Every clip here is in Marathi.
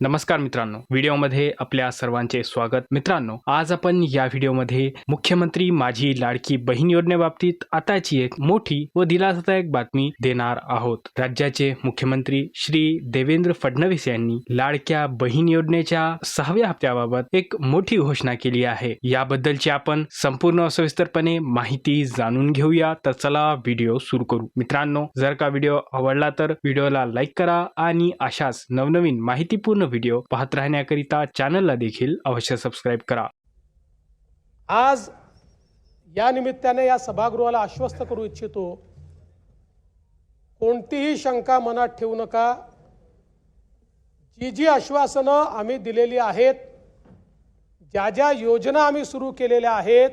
नमस्कार मित्रांनो व्हिडिओमध्ये आपल्या सर्वांचे स्वागत. मित्रांनो आज आपण या व्हिडिओमध्ये मुख्यमंत्री माझी लाडकी बहीण योजनेबाबतीत आताची एक मोठी व दिलासादायक बातमी देणार आहोत. राज्याचे मुख्यमंत्री श्री देवेंद्र फडणवीस यांनी लाडक्या बहीण योजनेच्या सहाव्या हप्त्याबाबत एक मोठी घोषणा केली आहे. याबद्दलची आपण संपूर्ण सविस्तरपणे माहिती जाणून घेऊया. तर चला व्हिडिओ सुरू करू. मित्रांनो जर का व्हिडिओ आवडला तर व्हिडिओला लाईक करा आणि अशाच नवनवीन माहितीपूर्ण व्हिडिओ पाहत राहण्याकरिता चॅनलला देखील अवश्य सबस्क्राईब करा. आज या निमित्ताने या सभागृहाला आश्वस्त करू इच्छितो कोणतीही शंका मनात ठेवू नका. जी जी आश्वासनं आम्ही दिलेली आहेत ज्या ज्या योजना आम्ही सुरू केलेल्या आहेत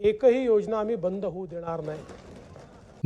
एकही योजना आम्ही बंद होऊ देणार नाही.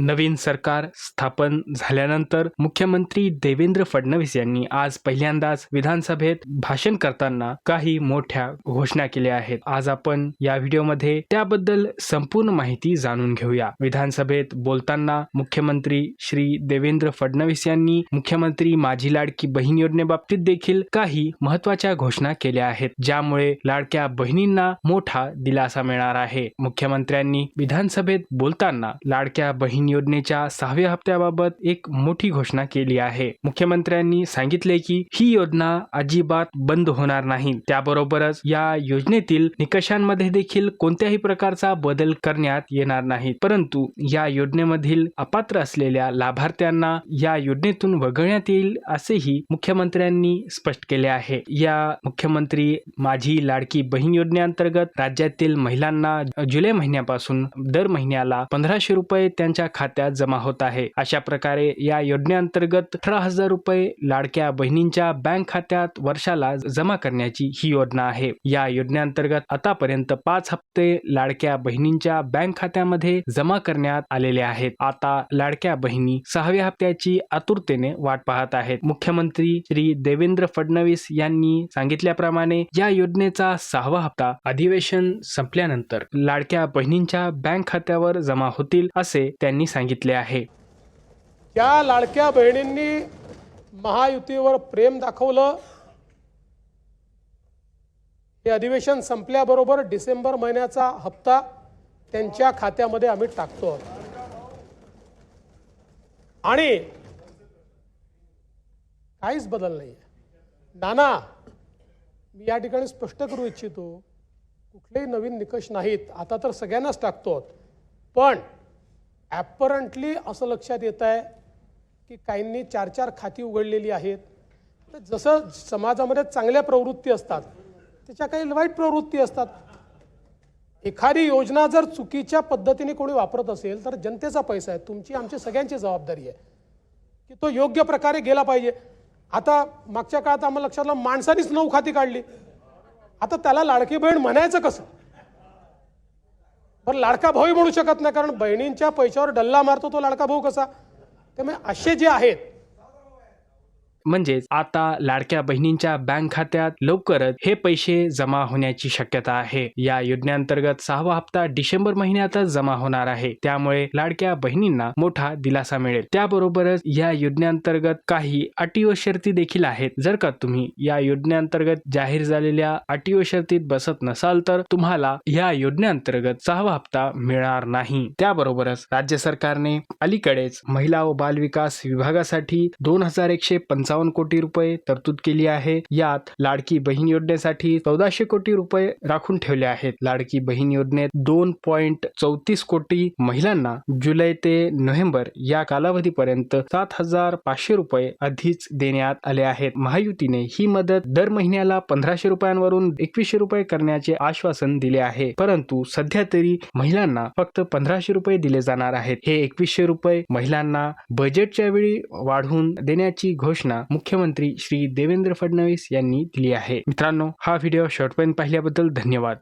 नवीन सरकार स्थापन झाल्यानंतर मुख्यमंत्री देवेंद्र फडणवीस यांनी आज पहिल्यांदाच विधानसभेत भाषण करताना काही मोठ्या घोषणा केल्या आहेत. आज आपण या व्हिडिओमध्ये त्याबद्दल संपूर्ण माहिती जाणून घेऊया. विधानसभेत बोलताना मुख्यमंत्री श्री देवेंद्र फडणवीस यांनी मुख्यमंत्री माझी लाडकी बहीण योजनेबाबतीत देखील काही महत्त्वाच्या घोषणा केल्या आहेत ज्यामुळे लाडक्या बहिणींना मोठा दिलासा मिळणार आहे. मुख्यमंत्र्यांनी विधानसभेत बोलताना लाडक्या बहीण योजनेच्या सहाव्या हप्त्याबाबत एक मोठी घोषणा केली आहे. मुख्यमंत्र्यांनी सांगितले की ही योजना अजिबात बंद होणार नाही. त्याबरोबरच या योजनेतील निकषांमध्ये देखील कोणत्याही प्रकारचा बदल करण्यात येणार नाही परंतु या योजनेमधील अपात्र असलेल्या लाभार्थ्यांना या योजनेतून वगळण्यात येईल असेही मुख्यमंत्र्यांनी स्पष्ट केले आहे. या मुख्यमंत्री माझी लाडकी बहीण योजनेअंतर्गत राज्यातील महिलांना जुलै महिन्यापासून दर महिन्याला पंधराशे रुपये त्यांच्या खात्यात जमा होत आहे. अशा प्रकारे या योजनेअंतर्गत अठरा हजार रुपये लाडक्या बहिणींच्या बँक खात्यात वर्षाला जमा करण्याची ही योजना आहे. या योजनेअंतर्गत आतापर्यंत पाच हप्ते लाडक्या बहिणींच्या बँक खात्यामध्ये जमा करण्यात आलेले आहेत. आता लाडक्या बहिणी सहाव्या हप्त्याची आतुरतेने वाट पाहत आहेत. मुख्यमंत्री श्री देवेंद्र फडणवीस यांनी सांगितल्याप्रमाणे या योजनेचा सहावा हप्ता अधिवेशन संपल्यानंतर लाडक्या बहिणींच्या बँक खात्यावर जमा होतील असे त्यांनी सांगितले आहे. त्या लाडक्या बहिणींनी महायुतीवर प्रेम दाखवलं. हे अधिवेशन संपल्याबरोबर डिसेंबर महिन्याचा हप्ता त्यांच्या खात्यामध्ये आम्ही टाकतो. आणि काहीच बदल नाही नाना मी या ठिकाणी स्पष्ट करू इच्छितो कुठलेही नवीन निकष नाहीत. आता तर सगळ्यांनाच टाकतो. पण ॲपरंटली असं लक्षात येत आहे की काहींनी चार चार खाती उघडलेली आहेत. तर जसं समाजामध्ये चांगल्या प्रवृत्ती असतात त्याच्या काही वाईट प्रवृत्ती असतात. एखादी योजना जर चुकीच्या पद्धतीने कोणी वापरत असेल तर जनतेचा पैसा आहे. तुमची आमची सगळ्यांची जबाबदारी आहे की तो योग्य प्रकारे गेला पाहिजे. आता मागच्या काळात आम्हाला लक्षात आलं माणसानीच नऊ खाती काढली. आता त्याला लाडकी बहीण म्हणायचं कसं? पण लाडका भाऊही म्हणू शकत नाही कारण बहिणींच्या पैशावर डल्ला मारतो तो लाडका भाऊ कसा? त्यामुळे असे जे आहेत म्हणजेच आता लाडक्या बहिणींच्या बँक खात्यात लवकरच हे पैसे जमा होण्याची शक्यता आहे. या योजनेअंतर्गत सहावा हप्ता डिसेंबर महिन्यातच जमा होणार आहे. त्यामुळे लाडक्या बहिणींना मोठा दिलासा मिळेल. त्याबरोबरच या योजनेअंतर्गत काही अटी व शर्ती देखील आहेत. जर का तुम्ही या योजनेअंतर्गत जाहीर झालेल्या अटी व शर्तीत बसत नसाल तर तुम्हाला या योजनेअंतर्गत सहावा हप्ता मिळणार नाही. त्याबरोबरच राज्य सरकारने अलीकडेच महिला व बाल विकास विभागासाठी दोन हजार एकशे पंचावन्न कोटी रुपये तरतूद केली आहे. यात लाडकी बहीण योजनेसाठी चौदाशे कोटी रुपये राखून ठेवले आहेत. लाडकी बहीण योजनेत दोन पॉइंट चौतीस कोटी महिलांना जुलै ते नोव्हेंबर या कालावधीपर्यंत सात हजार पाचशे रुपये आधीच देण्यात आले आहेत. महायुतीने ही मदत दर महिन्याला पंधराशे रुपयांवरून एकवीसशे रुपये करण्याचे आश्वासन दिले आहे. परंतु सध्या तरी महिलांना फक्त पंधराशे रुपये दिले जाणार आहेत. हे एकवीसशे रुपये महिलांना बजेटच्या वेळी वाढवून देण्याची घोषणा मुख्यमंत्री श्री देवेंद्र फडणवीस यांनी दिली आहे. मित्रांनो हा व्हिडिओ शेवटपर्यंत पाहिल्याबद्दल धन्यवाद.